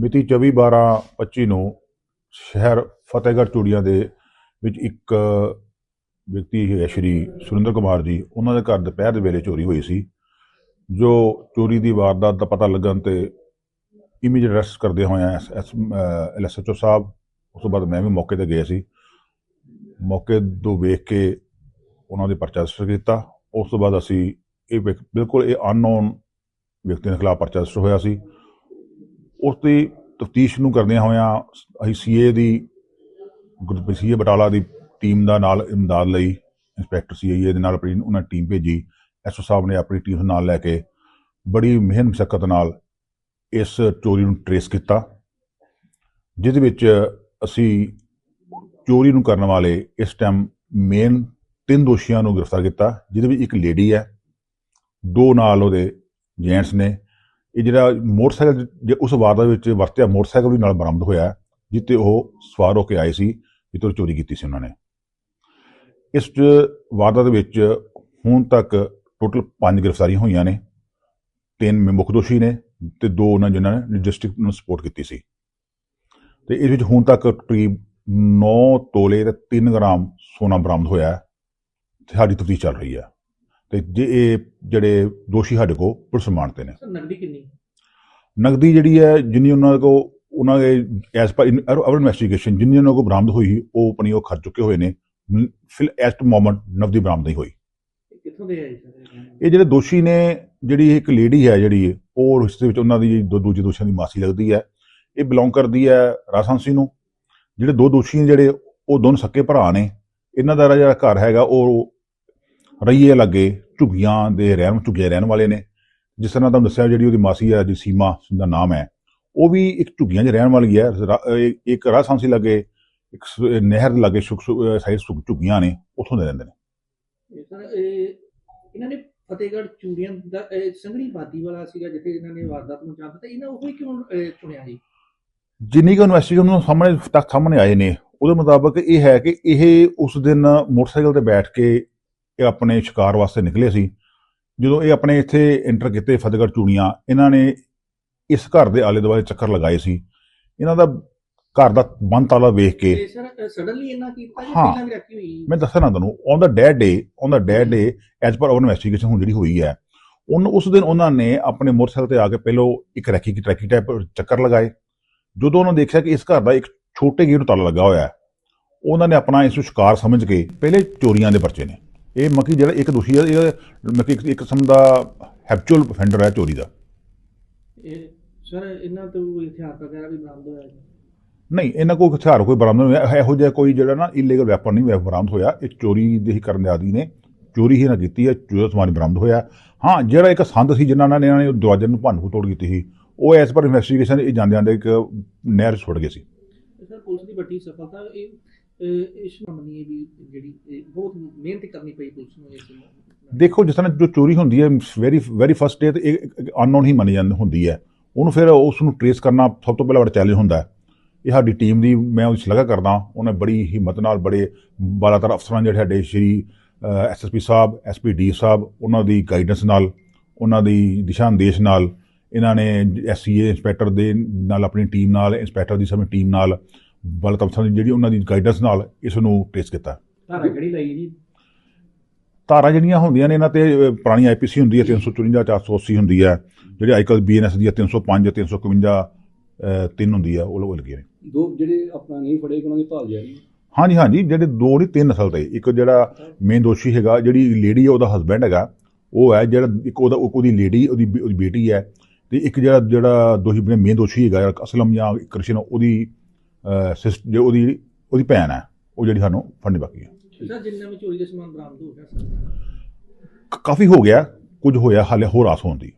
ਮਿਤੀ 24/12/25 ਨੂੰ ਸ਼ਹਿਰ ਫਤਿਹਗੜ੍ਹ ਚੂੜੀਆਂ ਦੇ ਵਿੱਚ ਇੱਕ ਵਿਅਕਤੀ ਹੈ ਸ਼੍ਰੀ ਸੁਰਿੰਦਰ ਕੁਮਾਰ ਜੀ, ਉਹਨਾਂ ਦੇ ਘਰ ਦੁਪਹਿਰ ਦੇ ਵੇਲੇ ਚੋਰੀ ਹੋਈ ਸੀ, ਜੋ ਚੋਰੀ ਦੀ ਵਾਰਦਾਤ ਦਾ ਪਤਾ ਲੱਗਣ ਤੇ ਇਮੀਡੀਏਟ ਅਰੈਸਟ ਕਰਦੇ ਹੋਇਆ ਐਸਐਚਓ ਸਾਹਿਬ, ਉਸ ਤੋਂ ਬਾਅਦ ਮੈਂ ਵੀ ਮੌਕੇ ਤੇ ਗਿਆ ਸੀ। ਮੌਕੇ ਤੋਂ ਵੇਖ ਕੇ ਉਹਨਾਂ ਦੇ ਪਰਚਾ ਰਜਿਸਟਰ ਕੀਤਾ। ਉਸ ਤੋਂ ਬਾਅਦ ਅਸੀਂ ਇਹ ਵਿਅਕ- ਬਿਲਕੁਲ ਇਹ ਅਨਨੋਨ ਵਿਅਕਤੀ ਦੇ ਖਿਲਾਫ ਪਰਚਾ ਰਜਿਸਟਰ ਹੋਇਆ ਸੀ। ਉਸ ਦੀ ਤਫਤੀਸ਼ ਨੂੰ ਕਰਦਿਆਂ ਹੋਇਆਂ ਅਸੀਂ ਸੀਏ ਦੀ ਗਰੁੱਪ ਸੀਏ ਬਟਾਲਾ ਦੀ ਟੀਮ ਦਾ ਨਾਲ ਇਮਦਾਦ ਲਈ ਇੰਸਪੈਕਟਰ ਸੀਏ ਦੇ ਨਾਲ ਆਪਣੀ ਉਹਨਾਂ ਟੀਮ ਭੇਜੀ। ਐਸਓ ਸਾਹਿਬ ਨੇ ਆਪਣੀ ਟੀਮ ਨਾਲ ਲੈ ਕੇ ਬੜੀ ਮਿਹਨਤ ਮੁਸ਼ੱਕਤ ਨਾਲ ਇਸ ਚੋਰੀ ਨੂੰ ਟਰੇਸ ਕੀਤਾ, ਜਿਹਦੇ ਵਿੱਚ ਅਸੀਂ ਚੋਰੀ ਨੂੰ ਕਰਨ ਵਾਲੇ ਇਸ ਟਾਈਮ ਮੇਨ ਤਿੰਨ ਦੋਸ਼ੀਆਂ ਨੂੰ ਗ੍ਰਿਫਤਾਰ ਕੀਤਾ, ਜਿਹਦੇ ਵਿੱਚ ਇੱਕ ਲੇਡੀ ਹੈ, ਦੋ ਨਾਲ ਉਹਦੇ ਜੈਂਟਸ ਨੇ ਇਹ ਜਿਹੜਾ ਮੋਟਰਸਾਈਕਲ ਜੇ ਉਸ ਵਾਰਦਾਤ ਵਿੱਚ ਵਰਤਿਆ, ਮੋਟਰਸਾਈਕਲ ਵੀ ਨਾਲ ਬਰਾਮਦ ਹੋਇਆ ਜਿੱਤੇ ਉਹ ਸਵਾਰ ਹੋ ਕੇ ਆਏ ਸੀ ਜਿੱਤੋਂ ਚੋਰੀ ਕੀਤੀ ਸੀ ਉਹਨਾਂ ਨੇ। ਇਸ ਵਾਰਦਾਤ ਵਿੱਚ ਹੁਣ ਤੱਕ ਟੋਟਲ 5 ਗ੍ਰਿਫਤਾਰੀਆਂ ਹੋਈਆਂ ਨੇ, ਤਿੰਨ ਮੁੱਖ ਦੋਸ਼ੀ ਨੇ ਤੇ ਦੋ ਉਹਨਾਂ ਜਿਨ੍ਹਾਂ ਨੇ ਡਿਸਟ੍ਰਿਕਟ ਨੂੰ ਸਪੋਰਟ ਕੀਤੀ ਸੀ। ਤੇ ਇਸ ਵਿੱਚ ਹੁਣ ਤੱਕ ਕਰੀਬ 9 ਤੋਲੇ ਤੇ 3 ਗ੍ਰਾਮ ਸੋਨਾ ਬਰਾਮਦ ਹੋਇਆ ਹੈ, ਤੇ ਸਾਡੀ ਤਫਤੀਸ਼ ਚੱਲ ਰਹੀ ਹੈ। ਤੇ ਜੇ ਇਹ ਜਿਹੜੇ ਦੋਸ਼ੀ ਸਾਡੇ ਕੋਲ ਪੁਲਿਸ ਮਾਨਤੇ ਨੇ। ਨਗਦੀ ਕਿੰਨੀ ਨਗਦੀ ਜਿਹੜੀ ਹੈ ਜਿੰਨੀ ਉਹਨਾਂ ਕੋ ਉਹਨਾਂ ਦੇ ਐਸ ਪਰ ਅਵਰ ਇਨਵੈਸਟੀਗੇਸ਼ਨ ਜਿੰਨੀ ਉਹਨਾਂ ਕੋ ਬਰਾਮਦ ਹੋਈ ਉਹ ਆਪਣੀ ਉਹ ਖਰਚ ਚੁੱਕੇ ਹੋਏ ਨੇ। ਫਿਲ ਐਟ ਮੋਮੈਂਟ ਨਗਦੀ ਬਰਾਮਦ ਨਹੀਂ ਹੋਈ। ਇਹ ਕਿੱਥੋਂ ਦੇ ਸਰ? ਇਹ ਜਿਹੜੇ ਦੋਸ਼ੀ ਨੇ ਜਿਹੜੀ ਇੱਕ ਲੇਡੀ ਹੈ ਜਿਹੜੀ ਉਹ ਰਿਸ਼ਤੇ ਵਿੱਚ ਉਹਨਾਂ ਦੀ ਦੋ ਦੂਜੇ ਦੋਸ਼ੀਆਂ ਦੀ ਮਾਸੀ ਲੱਗਦੀ ਹੈ। ਇਹ ਬਿਲੋਂਗ ਕਰਦੀ ਹੈ ਰਾਜਹੰਸੀ ਨੂੰ। ਜਿਹੜੇ ਦੋ ਦੋਸ਼ੀ ਨੇ ਜਿਹੜੇ ਉਹ ਦੋਨੋਂ ਸੱਕੇ ਭਰਾ ਨੇ। ਇਹਨਾਂ ਦਾ ਜਿਹੜਾ ਘਰ ਹੈਗਾ ਉਹ ਰਈਏ ਲੱਗੇ ਝੁੱਗੀਆਂ ਦੇ ਰਹਿਣ ਝੁੱਗੀਆਂ ਰਹਿਣ ਵਾਲੇ ਨੇ। ਜਿਸ ਤਰ੍ਹਾਂ ਤੁਹਾਨੂੰ ਦੱਸਿਆ ਜਿਹੜੀ ਉਹਦੀ ਮਾਸੀ ਹੈ ਜੀ ਸੀਮਾ ਦਾ ਨਾਮ ਹੈ ਉਹ ਵੀ ਇੱਕ ਝੁੱਗੀਆਂ 'ਚ ਰਹਿਣ ਵਾਲੀ ਹੈ। ਇੱਕ ਰਾਜਹੰਸੀ ਲੱਗੇ ਇੱਕ ਨਹਿਰ ਦੇ ਲਾਗੇ ਸੁਖ ਸਾਈਡ ਸੁਖ ਝੁੱਗੀਆਂ ਨੇ ਉੱਥੋਂ ਦੇ ਰਹਿੰਦੇ ਨੇ। ਸਰ ਇਹਨਾਂ ਨੇ ਫਤਿਹਗੜ੍ਹ ਚੂੜੀਆਂ ਦਾ ਸੰਘਣੀ ਬਾਦੀ ਵਾਲਾ ਸੀਗਾ ਜਿੱਥੇ ਇਹਨਾਂ ਨੇ ਵਾਰਦਾਤ ਨੂੰ ਅੰਜਾਮ ਦਿੱਤਾ। ਇਹਨਾਂ ਉਹ ਹੀ ਕਿਉਂ ਚੁਣਿਆ ਜੀ ਜਿੰਨੀ ਕੁ ਇਨਵੈਸਟੀਗੇਸ਼ਨ ਨੂੰ ਸਾਹਮਣੇ ਤੱਕ ਸਾਹਮਣੇ ਆਏ ਨੇ ਉਹਦੇ ਮੁਤਾਬਕ ਇਹ ਹੈ ਕਿ ਇਹ ਉਸ ਦਿਨ ਮੋਟਰਸਾਈਕਲ ਤੇ ਬੈਠ ਕੇ ਆਪਣੇ ਸ਼ਿਕਾਰ ਵਾਸਤੇ ਨਿਕਲੇ ਸੀ। ਜਦੋਂ ਇਹ ਆਪਣੇ ਇੱਥੇ ਐਂਟਰ ਕੀਤੇ ਫਤਿਹਗੜ੍ਹ ਚੂੜੀਆਂ ਇਹਨਾਂ ਨੇ ਇਸ ਘਰ ਦੇ ਆਲੇ ਦੁਆਲੇ ਚੱਕਰ ਲਗਾਏ ਸੀ। ਇਹਨਾਂ ਦਾ ਘਰ ਦਾ ਬੰਦ ਤਾਲਾ ਵੇਖ ਕੇ ਸਰ ਸਡਨਲੀ ਇਹਨਾਂ ਕੀਤਾ ਜਾਂ ਹਾਂ। ਪਹਿਲਾਂ ਵੀ ਰੱਖੀ ਹੋਈ? ਮੈਂ ਦੱਸਣਾ ਤੁਹਾਨੂੰ on the dead day on the dead day as per our investigation ਹੁਣ ਜਿਹੜੀ ਹੋਈ ਹੈ ਉਹਨ ਉਸ ਦਿਨ ਉਹਨਾਂ ਨੇ ਆਪਣੇ ਮੋਟਰਸਾਈਕਲ ਤੇ ਆ ਕੇ ਪਹਿਲੋਂ ਇੱਕ ਰੈਕੀ ਕੀ ਟਰੈਕੀ ਟਾਈਪ ਚੱਕਰ ਲਗਾਏ। ਜਦੋਂ ਉਹਨਾਂ ਦੇਖਿਆ ਕਿ ਇਸ ਘਰ ਦਾ ਇੱਕ ਛੋਟੇ ਗੇਟ ਨੂੰ ਤਾਲਾ ਲੱਗਾ ਹੋਇਆ ਹੈ ਉਹਨਾਂ ਨੇ ਆਪਣਾ ਇਸ ਨੂੰ ਸ਼ਿਕਾਰ ਸਮਝ ਕੇ ਪਹਿਲੇ ਚੋਰੀਆਂ ਦੇ ਪਰਚੇ ਨੇ। ਇਹ ਮੱਕੀ ਜਿਹੜਾ ਇੱਕ ਦੋਸ਼ੀ ਹੈ ਇਹ ਮੱਕੀ ਇੱਕ- ਕਿਸਮ ਦਾ ਹੈਬਚੁਅਲ ਅਫੈਂਡਰ ਹੈ ਚੋਰੀ ਦਾ। ਇਹ ਸਰ ਇਹਨਾਂ ਤੋਂ ਕੋਈ ਹਥਿਆਰ ਵਗੈਰਾ ਵੀ ਬਰਾਮਦ ਹੋਇਆ ਜੀ? ਨਹੀਂ ਇਹਨਾਂ ਕੋਲ ਹਥਿਆਰ ਕੋਈ ਬਰਾਮਦ ਨਹੀਂ ਹੋਇਆ। ਇਹੋ ਜਿਹਾ ਕੋਈ ਜਿਹੜਾ ਨਾ ਇਲੀਗਲ ਵੈਪਨ ਨਹੀਂ ਵੈਪ ਬਰਾਮਦ ਹੋਇਆ। ਇਹ ਚੋਰੀ ਦੇ ਹੀ ਕਰਨ ਦੇ ਆਦੀ ਨੇ। ਚੋਰੀ ਹੀ ਨਾ ਕੀਤੀ ਹੈ ਚੋਰੀ ਦਾ ਸਮਾਨ ਬਰਾਮਦ ਹੋਇਆ। ਹਾਂ ਜਿਹੜਾ ਇੱਕ ਸੰਦ ਸੀ ਜਿਨ੍ਹਾਂ ਨਾਲ ਇਹਨਾਂ ਨੇ ਦਰਵਾਜ਼ੇ ਨੂੰ ਭੰਨ ਤੋੜ ਕੀਤੀ ਸੀ ਉਹ ਐਸ ਪਰ ਇਨਵੈਸਟੀਗੇਸ਼ਨ ਇਹ ਜਾਂਦੇ ਜਾਂਦੇ ਇੱਕ ਨਹਿਰ 'ਚ ਸੁੱਟ ਗਏ ਸੀ। ਤੇ ਸਰ ਪੁਲਿਸ ਦੀ ਵੱਡੀ ਸਫਲਤਾ ਇਹ ਇਸ ਮੰਨੀ ਵੀ ਜਿਹੜੀ ਬਹੁਤ ਮਿਹਨਤ ਕਰਨੀ ਪਈ ਪੁਲਿਸ ਨੂੰ ਇਸ ਦੇਖੋ, ਜਿਸ ਤਰ੍ਹਾਂ ਜੋ ਚੋਰੀ ਹੁੰਦੀ ਹੈ ਵੈਰੀ ਵੈਰੀ ਫਸਟ ਡੇ ਤੇ ਇਹ ਅਨਨੋਨ ਹੀ ਮੰਨੀ ਜਾਂਦੀ, ਹੁੰਦੀ ਹੈ। ਉਹਨੂੰ ਫਿਰ ਉਸ ਨੂੰ ਟਰੇਸ ਕਰਨਾ ਸਭ ਤੋਂ ਪਹਿਲਾਂ ਬੜਾ ਚੈਲੰਜ ਹੁੰਦਾ ਹੈ। ਇਹ ਸਾਡੀ ਟੀਮ ਦੀ, ਮੈਂ ਉਹਦੀ ਸ਼ਲਾਘਾ ਕਰਦਾ ਉਹਨੇ ਬੜੀ ਹਿੰਮਤ ਨਾਲ, ਬੜੇ ਬਾਲਾਤਰ ਅਫਸਰਾਂ ਜਿਹੜੇ ਸਾਡੇ ਸ਼੍ਰੀ ਐਸਐਸਪੀ ਸਾਹਿਬ ਐਸਪੀਡੀ ਸਾਹਿਬ, ਉਹਨਾਂ ਦੀ ਗਾਈਡੈਂਸ ਨਾਲ, ਉਹਨਾਂ ਦੀ ਦਿਸ਼ਾ ਨਿਰਦੇਸ਼ ਨਾਲ, ਇਹਨਾਂ ਨੇ ਐਸਸੀਏ ਇੰਸਪੈਕਟਰ ਦੇ ਨਾਲ, ਆਪਣੀ ਟੀਮ ਨਾਲ ਇੰਸਪੈਕਟਰ ਦੀ ਸਮੇਂ ਟੀਮ ਨਾਲ ਬਾਲਾਤਰ ਅਫਸਰਾਂ ਦੀ ਜਿਹੜੀ ਉਹਨਾਂ ਦੀ ਗਾਈਡੈਂਸ ਨਾਲ ਇਸ ਨੂੰ ਟਰੇਸ ਕੀਤਾ। ਧਾਰਾ ਕਿਹੜੀ ਲਈ ਜੀ? ਧਾਰਾ ਜਿਹੜੀਆਂ ਹੁੰਦੀਆਂ ਨੇ ਇਹਨਾਂ ਤੇ ਪੁਰਾਣੀ ਆਈਪੀਸੀ ਹੁੰਦੀ ਹੈ 354 480 ਹੁੰਦੀ ਹੈ। ਜਿਹੜੇ ਅੱਜਕੱਲ ਬੀਐਨਐਸ ਦੀ ਹੈ 305 351 ਅਹ, ਤਿੰਨ ਹੁੰਦੀ ਹੈ ਉਹ ਲੋਕ ਲੱਗੀਆਂ ਨੇ। ਦੋ ਜਿਹੜੇ ਆਪਣਾ ਨਹੀਂ ਫੜੇ ਉਹਨਾਂ ਦੀ ਭਾਲ ਹੈ। ਹਾਂਜੀ ਹਾਂਜੀ ਜਿਹੜੇ ਦੋ ਨਹੀਂ ਤਿੰਨ ਅਸਲ ਤੇ। ਇੱਕ ਜਿਹੜਾ ਮੇਨ ਦੋਸ਼ੀ ਹੈਗਾ ਜਿਹੜੀ ਲੇਡੀ ਹੈ ਉਹਦਾ ਹਸਬੈਂਡ ਹੈਗਾ। ਉਹ ਹੈ ਜਿਹੜਾ ਇੱਕ ਉਹਦਾ ਉਹਦੀ ਲੇਡੀ ਉਹਦੀ ਬੇਟੀ ਹੈ। ਤੇ ਇੱਕ ਜਿਹੜਾ ਜਿਹੜਾ ਦੋਸ਼ੀ ਮੇਨ ਦੋਸ਼ੀ ਹੈਗਾ ਅਸਲਮ ਜਾਂ ਕ੍ਰਿਸ਼ਨ ਉਹਦੀ ਸਿਸਟ ਜੋ ਉਹਦੀ ਉਹਦੀ ਭੈਣ ਹੈ ਉਹ ਜਿਹੜੀ ਸਾਨੂੰ ਫੜਨੀ ਬਾਕੀ ਹੈ। ਸਰ ਜਿੰਨਾ ਵੀ ਚੋਰੀ ਦਾ ਸਮਾਨ ਬਰਾਮਦ ਹੋ ਗਿਆ ਸਰ? ਕ- ਕਾਫੀ ਹੋ ਗਿਆ ਕੁਝ ਹੋਇਆ ਹਾਲੇ ਹੋਰ ਆਸ ਹੋਣ ਦੀ।